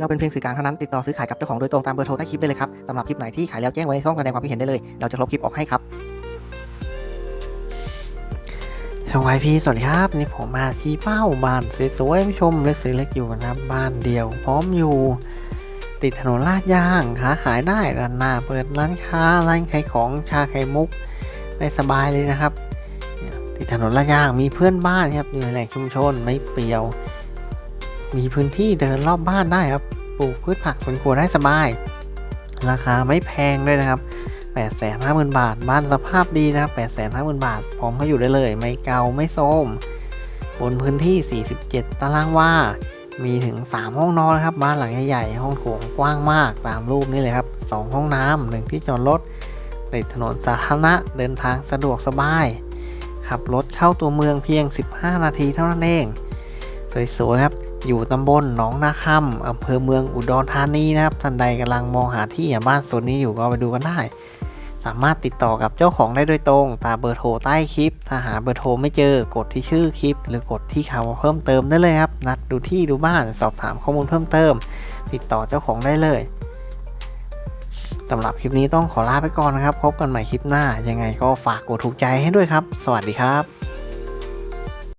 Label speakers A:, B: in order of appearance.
A: เราเป็นเพียงสื่อกลางเท่านั้นติดต่อซื้อขายกับเจ้าของโดยตรงตามเบอร์โทรใต้คลิปได้เลยครับสำหรับคลิปไหนที่ขายแล้วแจ้งไว้ในช่องแสดงความคิดเห็นได้เลย เราจะลบคลิปออกให้ครับชงไวพีสวัสดีครับนี่ผมมาที่เป้าบ้านสวยๆผู้ชมเล็กซื้อเล็กอยู่นะบ้านเดียว พร้อมอยู่ ติดถนนลาดยางค้าขายได้ร้านหน้าเปิดร้านค้าร้านขายของชาไข่มุกได้สบายเลยนะครับติดถนนลาดยางมีเพื่อนบ้านครับอยู่ในแหล่งชุมชนไม่เปลี่ยว มีพื้นที่เดินรอบบ้านได้ครับ ปลูกพืชผักสวนครัวได้สบาย ราคาไม่แพงด้วยนะครับ8 5 0 0 0 0 บาท บ้านสภาพดีนะครับ8 5 0 0 0 0 บาท พร้อมเขาอยู่ได้เลย ไม่เก่าไม่โทรมบนพื้นที่ 47 ตารางวา มีถึง 3 ห้องนอนนะครับ บ้านหลังใหญ่ๆ ห้องโถงกว้างมาก ตามรูปนี้เลยครับ 2 ห้องน้ำหนึ่งที่จอดรถ ติดถนนสาธารณะ เดินทางสะดวกสบาย ขับรถเข้าตัวเมืองเพียง 15 นาทีเท่านั้นเอง สวยๆครับ อยู่ตำบลหนองนาคำอำเภอเมืองอุดรธานีนะครับ ท่านใดกำลังมองหาที่บ้านโซนนี้อยู่ก็ไปดูกันได้ สามารถติดต่อกับเจ้าของได้โดยตรง ตามเบอร์โทรใต้คลิป ถ้าหาเบอร์โทรไม่เจอกดที่ชื่อคลิป หรือกดที่คำว่าวเพิ่มเติมได้เลยครับ นัดดูที่ดูบ้านสอบถามข้อมูลเพิ่มเติม ติดต่อเจ้าของได้เลยสำหรับคลิปนี้ต้องขอลาไปก่อนนะครับ พบกันใหม่คลิปหน้า ยังไงก็ฝากกดถูกใจให้ด้วยครับ สวัสดีครับ